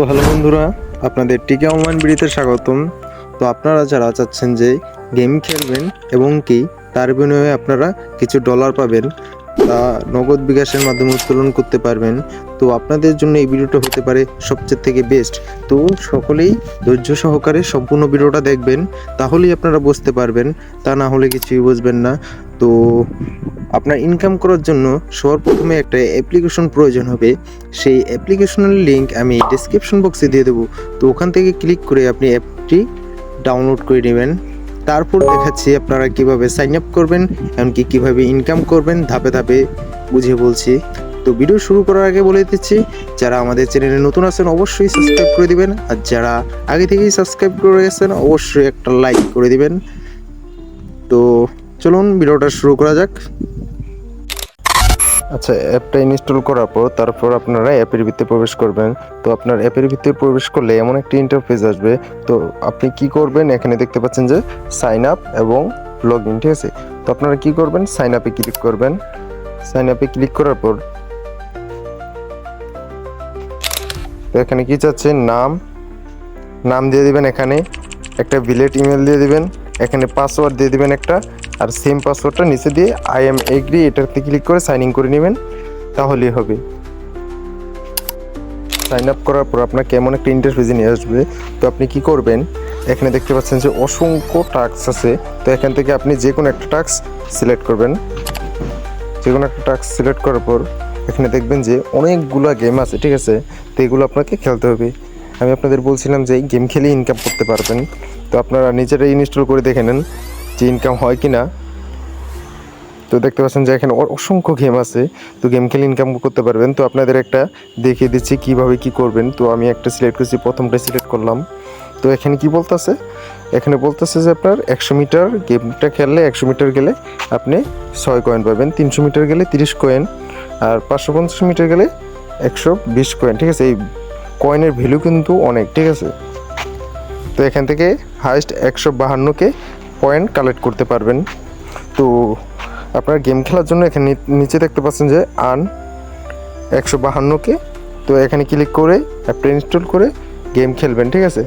তো হ্যালো বন্ধুরা, আপনাদের টিকে অনলাইন বিডিতে স্বাগতম। তো আপনারা যারা চাচ্ছেন যে গেম খেলবেন এবং কি, তার বিনিময়ে আপনারা কিছু ডলার পাবেন, তা নগদ বিকাশের মাধ্যমে উত্তোলন করতে পারবেন। তো আপনাদের জন্য এই ভিডিওটা হতে পারে সবচেয়ে থেকে বেস্ট তো সকলেই ধৈর্য সহকারে সম্পূর্ণ ভিডিওটা দেখবেন, তাহলেই আপনারা বুঝতে পারবেন, তা না হলে কিছুই বুঝবেন না। তো আপনার ইনকাম করার জন্য সবার প্রথমে একটা অ্যাপ্লিকেশন প্রয়োজন হবে। সেই অ্যাপ্লিকেশনের লিঙ্ক আমি ডিসক্রিপশন বক্সে দিয়ে দেবো। তো ওখান থেকে ক্লিক করে আপনি অ্যাপটি ডাউনলোড করে নেবেন। তারপর দেখাচ্ছি আপনারা কীভাবে সাইন আপ করবেন, এমনকি কীভাবে ইনকাম করবেন, ধাপে ধাপে বুঝিয়ে বলছি। তো ভিডিও শুরু করার আগে বলে দিচ্ছি, যারা আমাদের চ্যানেলে নতুন আছেন অবশ্যই সাবস্ক্রাইব করে দিবেন, আর যারা আগে থেকেই সাবস্ক্রাইব করে গেছেন অবশ্যই একটা লাইক করে দিবেন। তো চলুন ভিডিওটা শুরু করা যাক। আচ্ছা অ্যাপটা ইনস্টল করার পর তারপর আপনারা অ্যাপের ভিতরে প্রবেশ করবেন। তো আপনার অ্যাপের ভিতরে প্রবেশ করলে এমন একটি ইন্টারফেস আসবে। তো আপনি কি করবেন? এখানে দেখতে পাচ্ছেন যে সাইন আপ এবং লগ ইন ঠিক আছে? তো আপনারা কি করবেন? সাইন আপে ক্লিক করবেন। সাইন আপে ক্লিক করার পর তো এখানে কি চাচ্ছেন? নাম। নাম দিয়ে দিবেন এখানে। একটা ভিলেট ইমেল দিয়ে দিবেন, এখানে পাসওয়ার্ড দিয়ে দিবেন একটা, আর সেম পাসওয়ার্ডটা নিচে দিয়ে আই এম এগ্রি এটাতে ক্লিক করে সাইন ইন করে নেবেন, তাহলেই হবে। সাইন আপ করার পর আপনাকে এমন একটা ইন্টারফেসে নিয়ে আসবে, তো আপনি কি করবেন, এখানে দেখতে পাচ্ছেন যে অসংখ্য টাস্ক আছে, তো এখান থেকে আপনি যে কোনো একটা টাস্ক সিলেক্ট করবেন। যে কোনো একটা টাস্ক সিলেক্ট করার পর এখানে দেখবেন যে অনেকগুলো গেম আছে, ঠিক আছে? তো এগুলো আপনাকে খেলতে হবে। আমি আপনাদের বলছিলাম যে গেম খেলে ইনকাম করতে পারবেন। তো আপনারা নিজেরাই ইনস্টল করে দেখে নেন যে ইনকাম হয় কি না। তো দেখতে পাচ্ছেন যে এখানে অসংখ্য গেম আছে। তো গেম খেলে ইনকাম করতে পারবেন। তো আপনাদের একটা দেখিয়ে দিচ্ছি কীভাবে কি করবেন। তো আমি একটা সিলেক্ট করছি, প্রথমটা সিলেক্ট করলাম। তো এখানে কি বলতেছে? এখানে বলতেছে যে আপনার একশো মিটার গেমটা খেললে একশো মিটার গেলে আপনি ছয় কয়েন পাবেন। তিনশো মিটার গেলে তিরিশ কয়েন আর পাঁচশো পঞ্চাশ মিটার গেলে একশো বিশ কয়েন ঠিক আছে? এই কয়েনের ভ্যালু কিন্তু অনেক, ঠিক আছে? তো এখান থেকে হাইস্ট একশো বাহান্নকে কয়েন কালেক্ট করতে পারবেন। তো আপনার গেম খেলার জন্য এখানে নিচে দেখতে পাচ্ছেন যে আন একশো বাহান্নকে। তো এখানে ক্লিক করে অ্যাপটা ইনস্টল করে গেম খেলবেন, ঠিক আছে?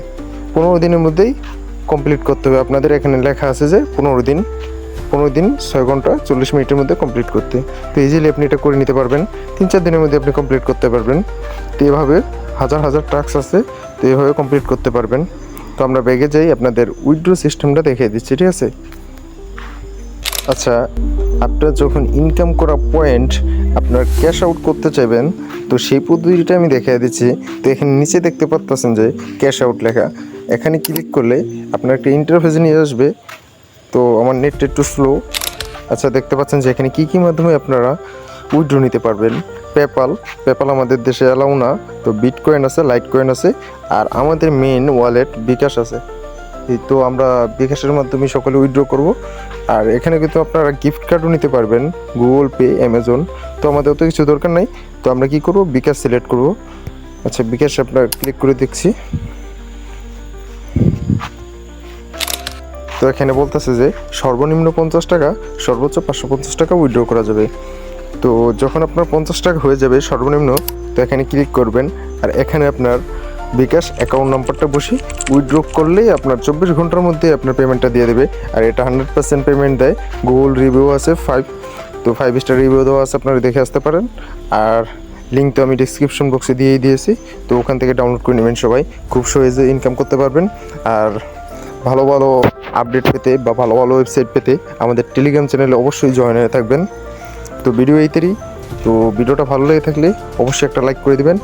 পনেরো দিনের মধ্যেই কমপ্লিট করতে হবে। আপনাদের এখানে লেখা আছে যে পনেরো দিন পনেরো দিন ছয় ঘণ্টা চল্লিশ মিনিটের মধ্যে কমপ্লিট করতে। তো ইজিলি আপনি এটা করে নিতে পারবেন। তিন চার দিনের মধ্যে আপনি কমপ্লিট করতে পারবেন। তো এভাবে হাজার হাজার টাস্ক আছে, তো এভাবে কমপ্লিট করতে পারবেন। তো আমরা ব্যাগে যাই, আপনাদের উইড্রো সিস্টেমটা দেখিয়ে দিচ্ছি, ঠিক আছে? আচ্ছা আপনার যখন ইনকাম করা পয়েন্ট আপনার ক্যাশ আউট করতে চাইবেন, তো সেই পদ্ধতিটা আমি দেখিয়ে দিচ্ছি। তো এখানে নিচে দেখতে পাচ্ছেন যে ক্যাশ আউট লেখা। এখানে ক্লিক করলে আপনার একটা ইন্টারফেসে নিয়ে আসবে। তো আমার নেটটা একটু স্লো আচ্ছা দেখতে পাচ্ছেন যে এখানে কী কী মাধ্যমে আপনারা উইথড্র নিতে পারবেন। পেপাল পেপাল আমাদের দেশে অ্যালাউ না, তো বিট কয়েন আছে লাইট কয়েন আছে, আর আমাদের মেন ওয়ালেট বিকাশ আছে। তো আমরা বিকাশের মাধ্যমে সকলে উইথড্র করব। আর এখানে কিন্তু আপনারা গিফট কার্ডও নিতে পারবেন গুগল পে অ্যামাজন তো আমাদের অত কিছু দরকার নাই। তো আমরা কি করব? বিকাশ সিলেক্ট করব। আচ্ছা বিকাশ আপনার ক্লিক করে দেখছি। তো এখানে বলতেছে যে সর্বনিম্ন পঞ্চাশ টাকা, সর্বোচ্চ পাঁচশো পঞ্চাশ টাকা উইথড্র করা যাবে। তো যখন আপনার পঞ্চাশ টাকা হয়ে যাবে সর্বনিম্ন, তো এখানে ক্লিক করবেন আর এখানে আপনার বিকাশ অ্যাকাউন্ট নাম্বারটা বসে উইথড্র করলেই আপনার চব্বিশ ঘণ্টার মধ্যে আপনার পেমেন্টটা দিয়ে দেবে। আর এটা হান্ড্রেড পার্সেন্ট পেমেন্ট দেয়। গুগল রিভিউ আছে ফাইভ তো ফাইভ স্টার রিভিউ দেওয়া আছে, আপনারা দেখে আসতে পারেন। আর লিঙ্ক তো আমি ডিসক্রিপশন বক্সে দিয়েই দিয়েছি। তো ওখান থেকে ডাউনলোড করে নেবেন সবাই। খুব সহজে ইনকাম করতে পারবেন। আর ভালো ভালো আপডেট পেতে বা ভালো ভালো ওয়েবসাইট পেতে আমাদের টেলিগ্রাম চ্যানেলে অবশ্যই জয়েন হয়ে থাকবেন। তো ভিডিও এইতেরই তো ভিডিওটা ভালো লেগে থাকলে অবশ্যই একটা লাইক করে দিবেন।